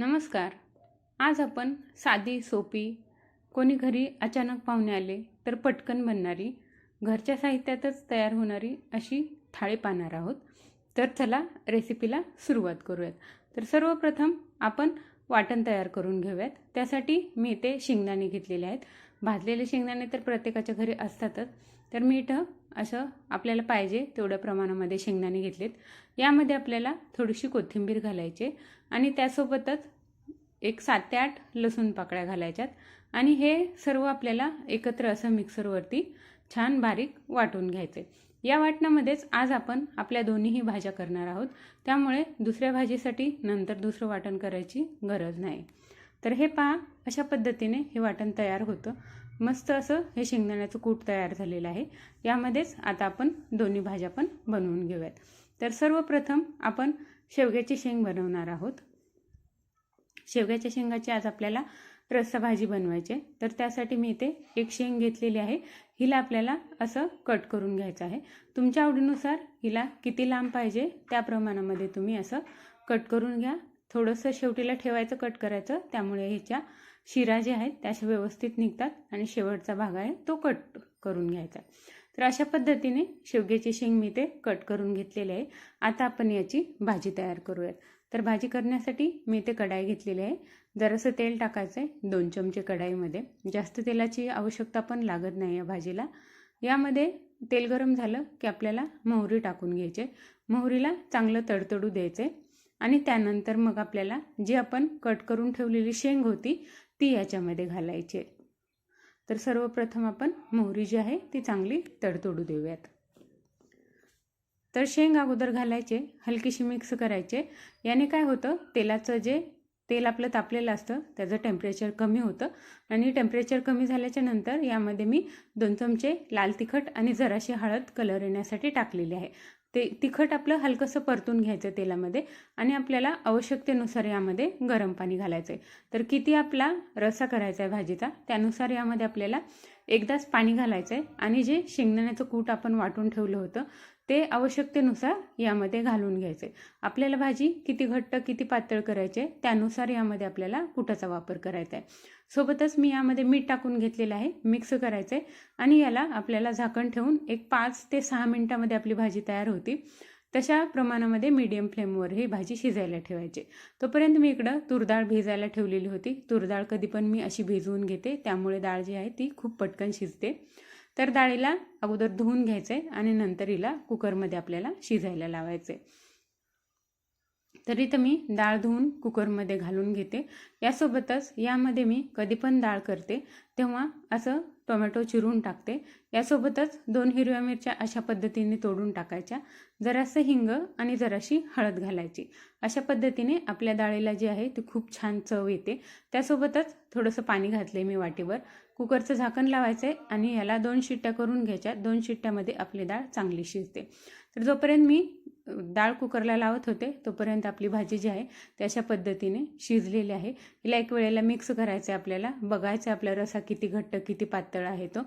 नमस्कार. आज आपण साधी सोपी कोणी घरी अचानक पाहुणे आले तर पटकन बनणारी घरच्या साहित्यातच तयार होणारी अशी थाळी पाहणार आहोत. तर चला रेसिपीला सुरुवात करूयात. तर सर्वप्रथम आपण वाटण तयार करून घेऊयात. त्यासाठी मी इथे शेंगदाणे घेतलेले आहेत. भाजलेले शेंगदाणे तर प्रत्येकाच्या घरी असतातच. तर मी इथं असं आपल्याला पाहिजे तेवढ्या प्रमाणामध्ये शेंगदाणे घेतलेत. यामध्ये आपल्याला थोडीशी कोथिंबीर घालायची आणि त्यासोबतच एक सात ते आठ लसूण पाकळ्या घालायच्यात. आणि हे सर्व आपल्याला एकत्र असं मिक्सरवरती छान बारीक वाटून घ्यायचे. या वाटणामध्येच आज आपण आपल्या दोन्हीही भाज्या करणार आहोत. त्यामुळे दुसऱ्या भाजीसाठी नंतर दुसरं वाटण करायची गरज नाही. तर हे पहा अशा पद्धतीने हे वाटण तयार होतं. मस्त असं हे शेंगदाण्याचं कूट तयार झालेलं आहे. यामध्येच आता आपण दोन्ही भाज्या पण बनवून घेऊयात. तर सर्वप्रथम आपण शेवग्याची शेंग बनवणार आहोत. शेवग्याच्या शेंगाची आज आपल्याला रस्सा भाजी बनवायची आहे. तर त्यासाठी मी इथे एक शेंग घेतलेली आहे. हिला आपल्याला असं कट करून घ्यायचं आहे. तुमच्या आवडीनुसार हिला किती लांब पाहिजे त्या प्रमाणामध्ये तुम्ही असं कट करून घ्या. थोडंसं शेवटीला ठेवायचं कट करायचं. त्यामुळे ह्याच्या शिरा जे आहेत त्या व्यवस्थित निघतात आणि शेवटचा भाग आहे तो कट करून घ्यायचा. तर अशा पद्धतीने शेवग्याची शेंग मी ते कट करून घेतलेले आहे. आता आपण याची भाजी तयार करूयात. तर भाजी करण्यासाठी मी ते कढाई घेतलेली आहे. जरासं तेल टाकायचं आहे दोन चमचे कढाईमध्ये. जास्त तेलाची आवश्यकता पण लागत नाही या भाजीला. यामध्ये तेल गरम झालं की आपल्याला मोहरी टाकून घ्यायचे. मोहरीला चांगलं तडतडू द्यायचे आणि त्यानंतर मग आपल्याला जी आपण कट करून ठेवलेली शेंग होती ती याच्यामध्ये घालायची. तर सर्वप्रथम आपण मोहरी जी आहे ती चांगली तडतोडू देऊयात. तर शेंग अगोदर घालायचे हलकीशी मिक्स करायचे. याने काय होतं तेलाचं जे तेल आपलं तापलेलं असतं त्याचं टेम्परेचर कमी होतं. आणि टेम्परेचर कमी झाल्याच्यानंतर यामध्ये मी दोन चमचे लाल तिखट आणि जराशी हळद कलर येण्यासाठी टाकलेली आहे. ते तिखट आपलं हलकंसं परतून घ्यायचं तेलामध्ये आणि आपल्याला आवश्यकतेनुसार यामध्ये गरम पाणी घालायचं आहे तर किती आपला रस्सा करायचा आहे भाजीचा त्यानुसार यामध्ये आपल्याला एकदाच पाणी घालायचं आहे आणि जे शेंगदाण्याचं कूट आपण वाटून ठेवलं होतं ते आवश्यकतेनुसार यामध्ये घालून घ्यायचे. आपल्याला भाजी किती घट्ट किती पातळ करायचे त्यानुसार यामध्ये आपल्याला कुटाचा वापर करायचा आहे. सोबतच मी यामध्ये मीठ टाकून घेतलेलं आहे मिक्स करायचं आहे आणि याला आपल्याला झाकण ठेवून एक पाच ते सहा मिनटामध्ये आपली भाजी तयार होती. तशा प्रमाणामध्ये मीडियम फ्लेमवर ही भाजी शिजायला ठेवायची. तोपर्यंत मी इकडं तूर डाळ भिजायला ठेवलेली होती. तूर डाळ कधी पण मी अशी भिजवून घेते त्यामुळे डाळ जी आहे ती खूप पटकन शिजते. तर डाळीला अगोदर धुवून घ्यायचं आहे आणि नंतर हिला कुकरमध्ये आपल्याला शिजायला लावायचं. आहे तर मी डाळ धुवून कुकरमध्ये घालून घेते. यासोबतच यामध्ये मी कधी पण डाळ करते तेव्हा असं टोमॅटो चिरून टाकते. यासोबतच दोन हिरव्या मिरच्या अशा पद्धतीने तोडून टाकायच्या. जरासं हिंग आणि जराशी हळद घालायची. अशा पद्धतीने आपल्या डाळीला जी आहे ती खूप छान चव येते. त्यासोबतच थोडंसं पाणी घातलं मी वाटीवर. कुकरचं झाकण लावायचं आहे आणि याला दोन शिट्ट्या करून घ्यायच्या. दोन शिट्ट्यामध्ये आपली डाळ चांगली शिजते. तर जोपर्यंत मी डाळ कुकरला लावत होते तोपर्यंत आपली भाजी जी आहे ती अशा पद्धतीने शिजलेली आहे. हिला एक वेळेला मिक्स करायचं आहे आपल्याला. बघायचं आहे आपला रसा किती घट्ट किती पातळ आहे तो.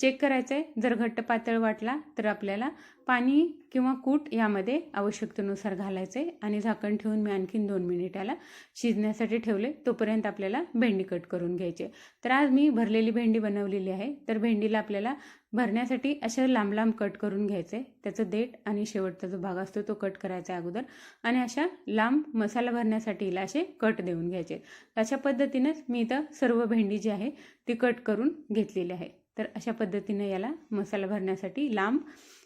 चेक करायचं आहे जर घट्ट पातळ वाटला तर आपल्याला पाणी किंवा कूट यामध्ये आवश्यकतेनुसार घालायचं आहे आणि झाकण ठेवून मी आणखीन दोन मिनिटाला शिजण्यासाठी ठेवले. तोपर्यंत आपल्याला भेंडी कट करून घ्यायची तर आज मी भरलेली भेंडी बनवलेली आहे. तर भेंडीला आपल्याला भरण्यासाठी अशा लांब लांब कट करून घ्यायचे. त्याचं देठ आणि शेवटचा जो भाग असतो तो कट करायचा अगोदर. आणि अशा लांब मसाला भरण्यासाठी हिला असे कट देऊन घ्यायचे. अशा पद्धतीनेच मी इथं सर्व भेंडी जी आहे ती कट करून घेतलेली आहे. तर अशा पद्धतीने याला मसाला भरण्यासाठी लांब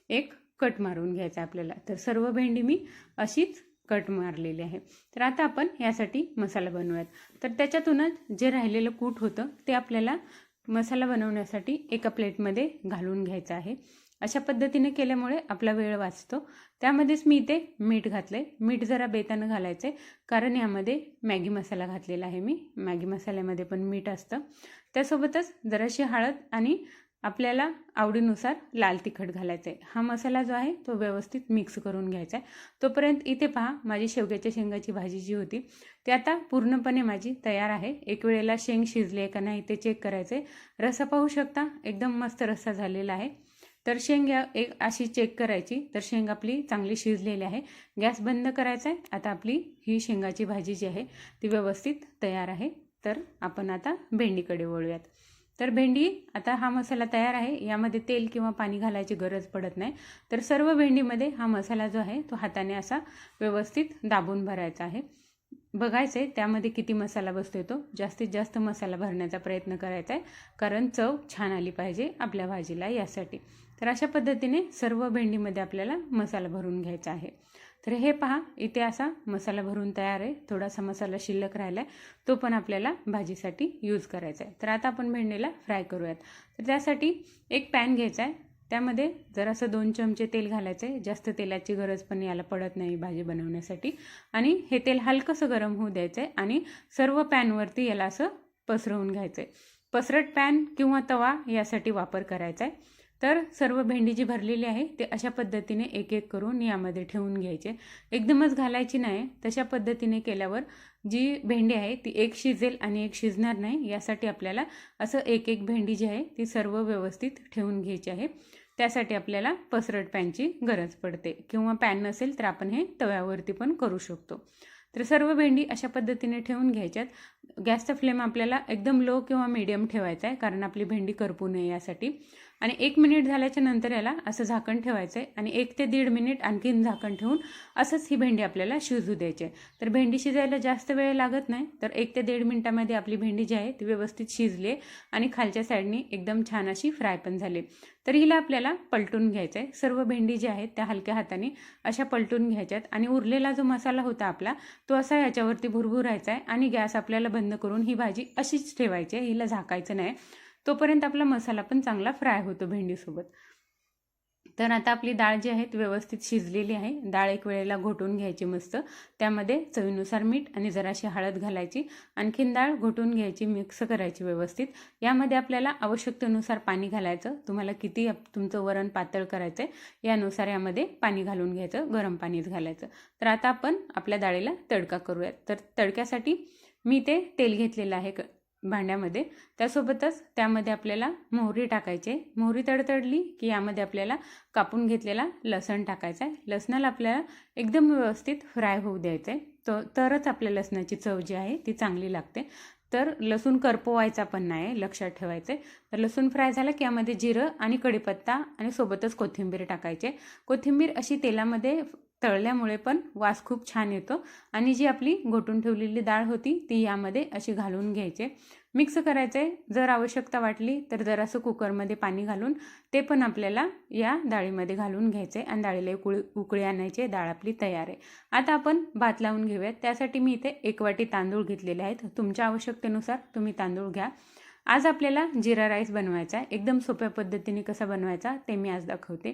एक कट मारून घ्यायचा आपल्याला. तर सर्व भेंडी मी अशीच कट मारलेली आहे. तर आता आपण यासाठी मसाला बनवूयात. तर त्याच्यातूनच जे राहिलेलं कूट होतं ते आपल्याला मसाला बनवण्यासाठी एका प्लेटमध्ये घालून घ्यायचा आहे. अशा पद्धतीने केल्यामुळे आपला वेळ वाचतो. त्यामध्येच मी इथे मीठ घातलं आहे मीठ जरा बेतानं घालायचं आहे कारण यामध्ये मॅगी मसाला घातलेला आहे मी. मॅगी मसाल्यामध्ये पण मीठ असतं. त्यासोबतच जराशी हळद आणि आपल्याला आवडीनुसार लाल तिखट घालायचं आहे हा मसाला जो आहे तो व्यवस्थित मिक्स करून घ्यायचा आहे तोपर्यंत इथे पहा माझी शेवग्याच्या शेंगाची भाजी जी होती ती आता पूर्णपणे माझी तयार आहे. एक वेळेला शेंग शिजली आहे का नाही ते चेक करायचं आहे रस्सा पाहू शकता एकदम मस्त रस्सा झालेला आहे. तर शेंग एक अशी चेक करायची. तर शेंग आपली चांगली शिजलेली आहे. गॅस बंद करायचा आहे आता आपली ही शेंगाची भाजी जी आहे ती व्यवस्थित तयार आहे. तर आपण आता भेंडीकडे वळूयात. तर भेंडी आता हा मसाला तयार आहे. यामध्ये तेल किंवा पाणी घालायची गरज पडत नाही. तर सर्व भेंडीमध्ये हा मसाला जो आहे तो हाताने असा व्यवस्थित दाबून भरायचा आहे. बघायचं आहे त्यामध्ये किती मसाला बसतो तो. जास्तीत जास्त मसाला भरण्याचा प्रयत्न करायचा आहे. कारण चव छान आली पाहिजे आपल्या भाजीला यासाठी. तर अशा पद्धतीने सर्व भेंडीमध्ये आपल्याला मसाला भरून घ्यायचा आहे. तर हे पहा इथे असा मसाला भरून तयार आहे. थोडासा मसाला शिल्लक राहिला आहे तो पण आपल्याला भाजीसाठी यूज करायचा आहे. तर आता आपण भेंडीला फ्राय करूयात. तर त्यासाठी एक पॅन घ्यायचा आहे. त्यामध्ये जरासं दोन चमचे तेल घालायचं आहे जास्त तेलाची गरज पण याला पडत नाही भाजी बनवण्यासाठी. आणि हे तेल हलकंसं गरम होऊ द्यायचं आहे आणि सर्व पॅनवरती याला असं पसरवून घ्यायचं आहे पसरट पॅन किंवा तवा यासाठी वापर करायचा आहे तर सर्व भेंडी जी भरलेली आहे ते अशा पद्धतीने एक एक करून यामध्ये ठेवून घ्यायचे. एकदमच घालायची नाही तशा पद्धतीने केल्यावर जी भेंडी आहे ती एक शिजेल आणि एक शिजणार नाही यासाठी आपल्याला असं एक एक भेंडी जी आहे ती सर्व व्यवस्थित ठेवून घ्यायची आहे. त्यासाठी आपल्याला पसरट पॅनची गरज पडते. किंवा पॅन नसेल तर आपण हे तव्यावरती पण करू शकतो. तर सर्व भेंडी अशा पद्धतीने ठेवून घ्यायच्यात. गॅसचा फ्लेम आपल्याला एकदम लो किंवा मीडियम ठेवायचा आहे कारण आपली भेंडी करपू नये यासाठी. आणि एक मिनिट झाल्याच्यानंतर याला असं झाकण ठेवायचं आहे आणि एक ते दीड मिनिट आणखीन झाकण ठेवून असंच ही भेंडी आपल्याला शिजू द्यायची. आहे तर भेंडी शिजायला जास्त वेळ लागत नाही तर एक ते दीड मिनिटामध्ये आपली भेंडी जी आहे ती व्यवस्थित शिजली आणि खालच्या साईडनी एकदम छान अशी फ्राय पण झाली. तर हिला आपल्याला पलटून घ्यायचं आहे सर्व भेंडी ज्या आहेत त्या हलक्या हाताने अशा पलटून घ्यायच्यात आणि उरलेला जो मसाला होता आपला तो असा याच्यावरती भुरभुरायचा आहे आणि गॅस आपल्याला बंद करून ही भाजी अशीच ठेवायची आहे हिला झाकायचं नाही. तोपर्यंत आपला मसाला पण चांगला फ्राय होतो भेंडीसोबत. तर आता आपली डाळ जी आहे ती व्यवस्थित शिजलेली आहे. डाळ एक वेळेला घोटून घ्यायची मस्त. त्यामध्ये चवीनुसार मीठ आणि जराशी हळद घालायची. आणखीन डाळ घोटून घ्यायची मिक्स करायची व्यवस्थित. यामध्ये आपल्याला आवश्यकतेनुसार पाणी घालायचं. तुम्हाला किती तुमचं वरण पातळ करायचं आहे यानुसार यामध्ये पाणी घालून घ्यायचं गरम पाणीच घालायचं. तर आता आपण आपल्या डाळीला तडका करूयात. तर तडक्यासाठी मी ते तेल घेतलेलं आहे. भांड्यामध्ये. त्यासोबतच त्यामध्ये आपल्याला मोहरी टाकायचे. मोहरी तडतडली की यामध्ये आपल्याला कापून घेतलेला लसण टाकायचा आहे. लसणाला आपल्याला एकदम व्यवस्थित फ्राय होऊ द्यायचं आहे. तो तरच आपल्या लसणाची चव जी आहे ती चांगली लागते. तर लसूण करपवायचा पण नाही लक्षात ठेवायचं आहे. तर लसूण फ्राय झाला की यामध्ये जिरं आणि कढीपत्ता आणि सोबतच कोथिंबीर टाकायचे कोथिंबीर अशी तेलामध्ये तळल्यामुळे पण वास खूप छान येतो. आणि जी आपली घोटून ठेवलेली डाळ होती ती यामध्ये अशी घालून घ्यायचे. मिक्स करायचे. जर आवश्यकता वाटली तर जरासं कुकरमध्ये पाणी घालून ते पण आपल्याला या डाळीमध्ये घालून घ्यायचे आणि डाळीला उकळी उकळी आणायचे. डाळ आपली तयार आहे. आता आपण भात लावून घेऊयात. त्यासाठी मी इथे एक वाटी तांदूळ घेतलेले आहेत. तुमच्या आवश्यकतेनुसार तुम्ही तांदूळ घ्या. आज आपल्याला जिरा राईस बनवायचा आहे. एकदम सोप्या पद्धतीने कसा बनवायचा ते मी आज दाखवते.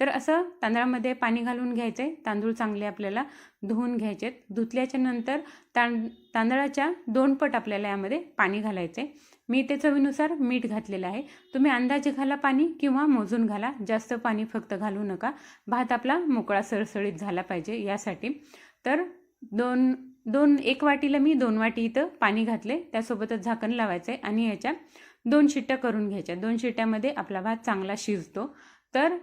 तर असं तांदळामध्ये पाणी घालून घ्यायचं आहे तांदूळ चांगले आपल्याला धुवून घ्यायचे धुतल्याच्या नंतर तां तांदळाच्या दोन पट आपल्याला यामध्ये पाणी घालायचं आहे मी ते चवीनुसार मीठ घातलेलं आहे. तुम्ही अंदाजे घाला पाणी किंवा मोजून घाला. जास्त पाणी फक्त घालू नका. भात आपला मोकळा सळसळीत झाला पाहिजे यासाठी. तर दोन दोन एक वाटीला मी दोन वाटी इथं पाणी घातले त्यासोबतच झाकण लावायचं आहे आणि याच्या दोन शिट्ट्या करून घ्यायच्या. दोन शिट्ट्यामध्ये आपला भात चांगला शिजतो. तर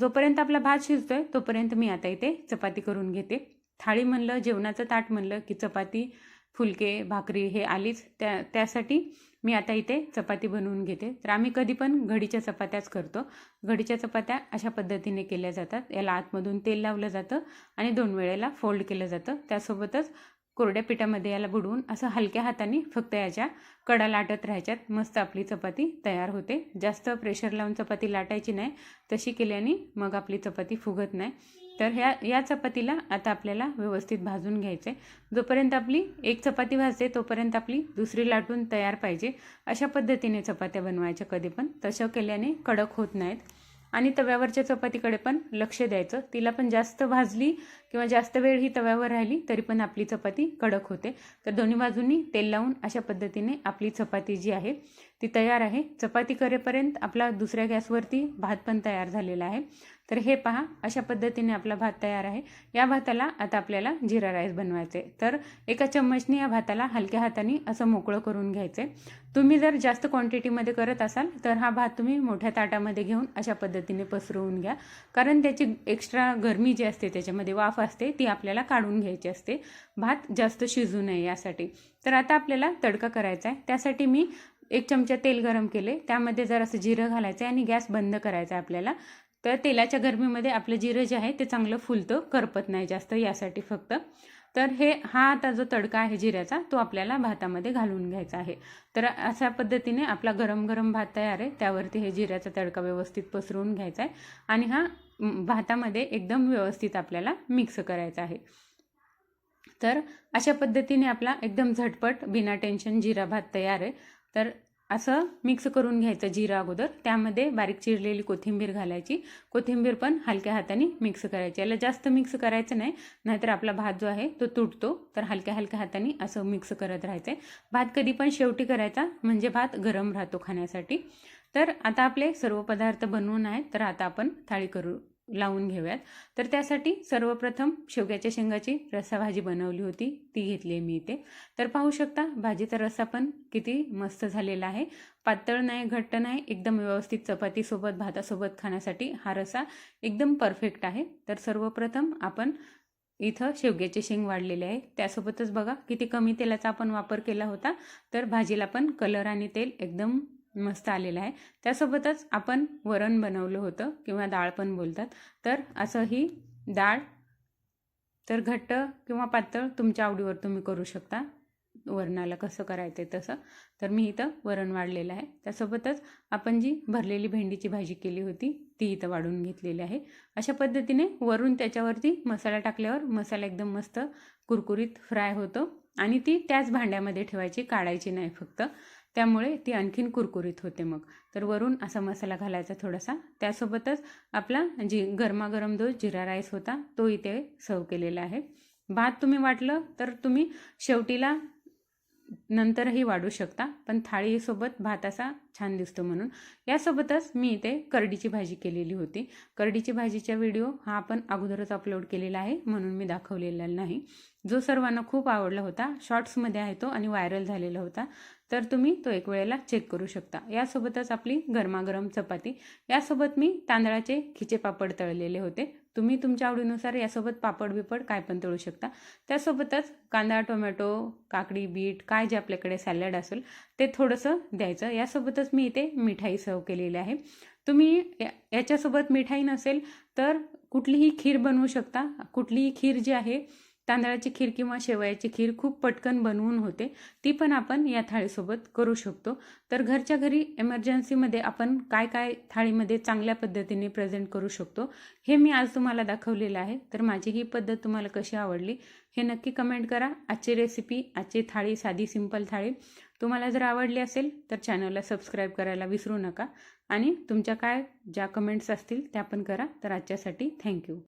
जोपर्यंत आपला भात शिजतोय तोपर्यंत मी आता इथे चपाती करून घेते. थाळी म्हणलं जेवणाचं ताट म्हणलं की चपाती फुलके भाकरी हे आलीच. त्या त्यासाठी मी आता इथे चपाती बनवून घेते. तर आम्ही कधी पण घडीच्या चपात्याच करतो. घडीच्या चपात्या अशा पद्धतीने केल्या जातात. याला आतमधून तेल लावलं जातं आणि दोन वेळेला फोल्ड केलं जातं. त्यासोबतच कोरड्या पिठामध्ये याला बुडवून असं हलक्या हाताने फक्त याच्या कडा लाटत राहायच्यात. मस्त आपली चपाती तयार होते. जास्त प्रेशर लावून चपाती लाटायची नाही. तशी केल्याने मग आपली चपाती फुगत नाही. तर ह्या या चपातीला आता आपल्याला व्यवस्थित भाजून घ्यायचं आहे जोपर्यंत आपली एक चपाती भाजते तोपर्यंत आपली दुसरी लाटून तयार पाहिजे. अशा पद्धतीने चपात्या बनवायच्या कधी पण तसं केल्याने कडक होत नाहीत. आणि तव्यावरच्या चपातीकडे पण लक्ष द्यायचं. तिला पण जास्त भाजली किंवा जास्त वेळ ही तव्यावर राहिली तरी पण आपली चपाती कडक होते. तर दोन्ही बाजूंनी तेल लावून अशा पद्धतीने आपली चपाती जी आहे ती तयार आहे. चपाती करेपर्यंत आपला दुसऱ्या गॅसवरती भात पण तयार झालेला आहे. तर हे पहा अशा पद्धतीने आपला भात तयार आहे. या भाताला आता आपल्याला जिरा राईस बनवायचे. तर एका चम्मचने या भाताला हलक्या हाताने असं मोकळं करून घ्यायचे. तुम्ही जर जास्त क्वांटिटीमध्ये करत असाल तर हा भात तुम्ही मोठ्या ताटामध्ये घेऊन अशा पद्धतीने पसरवून घ्या. कारण त्याची एक्स्ट्रा गरमी जी असते त्याच्यामध्ये वाफ असते ती आपल्याला काढून घ्यायची असते. भात जास्त शिजू नये यासाठी. तर आता आपल्याला तडका करायचा आहे. त्यासाठी मी एक चमचा तेल गरम केले. त्यामध्ये जर असं जिरं घालायचं आहे आणि गॅस बंद करायचा आहे आपल्याला. तर तेलाच्या गरमीमध्ये आपलं जिरं जे आहे ते चांगलं फुलतं करपत नाही जास्त यासाठी फक्त. तर हे हा आता जो तडका आहे जिऱ्याचा तो आपल्याला भातामध्ये घालून घ्यायचा आहे. तर अशा पद्धतीने आपला गरम गरम भात तयार आहे त्यावरती हे जिऱ्याचा तडका व्यवस्थित पसरवून घ्यायचा आहे आणि हा भातामध्ये एकदम व्यवस्थित आपल्याला मिक्स करायचा आहे. तर अशा पद्धतीने आपला एकदम झटपट बिना टेन्शन जिरा भात तयार आहे. तर असं मिक्स करून घ्यायचं जिरा अगोदर. त्यामध्ये बारीक चिरलेली कोथिंबीर घालायची. कोथिंबीर पण हलक्या हाताने मिक्स करायची. याला जास्त मिक्स करायचं नाही नाहीतर आपला भात जो आहे तो तुटतो. तर हलक्या हलक्या हाताने असं मिक्स करत राहायचं भात कधी पण शेवटी करायचा म्हणजे भात गरम राहतो खाण्यासाठी. तर आता आपले सर्व पदार्थ बनवून आहेत. तर आता आपण थाळी करू लावून घेऊयात. तर त्यासाठी सर्वप्रथम शेवग्याच्या शेंगाची रस्सा भाजी बनवली होती. ती घेतली मी इथे. तर पाहू शकता भाजीचा रस्सा पण किती मस्त झालेला आहे. पातळ नाही घट्ट नाही एकदम व्यवस्थित चपातीसोबत भातासोबत खाण्यासाठी हा रस्सा एकदम परफेक्ट आहे. तर सर्वप्रथम आपण इथं शेवग्याचे शेंग वाढलेले आहे. त्यासोबतच बघा किती कमी तेलाचा आपण वापर केला होता. तर भाजीला पण कलर आणि तेल एकदम मस्त आलेला आहे. त्यासोबतच आपण वरण बनवलं होतं किंवा डाळ पण बोलतात. तर असं ही डाळ तर घट्ट किंवा पातळ तुमच्या आवडीवर तुम्ही करू शकता. वरणाला कसं करायचं आहे तसं. तर मी इथं वरण वाढलेलं आहे. त्यासोबतच आपण जी भरलेली भेंडीची भाजी केली होती ती इथं वाढून घेतलेली आहे. अशा पद्धतीने वरून त्याच्यावरती मसाला टाकल्यावर मसाला एकदम मस्त कुरकुरीत फ्राय होतो आणि ती त्याच भांड्यामध्ये ठेवायची काढायची नाही फक्त. त्यामुळे ती आणखीन कुरकुरीत होते मग. तर वरून असा मसाला घालायचा थोडासा. त्यासोबतच आपला जी गरमागरम जो जिरा राईस होता तो इथे सर्व केलेला आहे. भात तुम्ही वाटलं तर तुम्ही शेवटीला नंतरही वाढू शकता पण थाळीसोबत भात असा छान दिसतो म्हणून. यासोबतच मी इथे करडीची भाजी केलेली होती. करडीची भाजीचा व्हिडिओ हा आपण अगोदरच अपलोड केलेला आहे म्हणून मी दाखवलेला नाही. जो सर्वांना खूप आवडला होता शॉर्ट्समध्ये आहे तो आणि व्हायरल झालेला होता. तर तुम्ही तो एक वेळेला चेक करू शकता. यासोबतच आपली गरमागरम चपाती. यासोबत मी तांदळाचे खिचे पापड तळलेले होते. तुम्ही तुमच्या आवडीनुसार यासोबत पापड बिपड काय पण तळू शकता. त्यासोबतच कांदा टोमॅटो काकडी बीट काय जे आपल्याकडे सॅलड असेल ते थोडंसं द्यायचं. यासोबतच मी इथे मिठाई सर्व केलेली आहे. तुम्ही याच्यासोबत मिठाई नसेल तर कुठलीही खीर बनवू शकता. कुठलीही खीर जी आहे तांदळाची खीर किंवा शेवयाची खीर खूप पटकन बनवून होते. ती पण आपण या थाळीसोबत करू शकतो. तर घरच्या घरी एमर्जन्सीमध्ये आपण काय काय थाळीमध्ये चांगल्या पद्धतीने प्रेझेंट करू शकतो हे मी आज तुम्हाला दाखवलेलं आहे. तर माझी ही पद्धत तुम्हाला कशी आवडली हे नक्की कमेंट करा. आजची रेसिपी आजची थाळी साधी सिंपल थाळी. तुम्हाला जर आवडली असेल तर चॅनलला सबस्क्राईब करायला विसरू नका. आणि तुमच्या काय ज्या कमेंट्स असतील त्या पण करा. तर आजच्यासाठी थँक्यू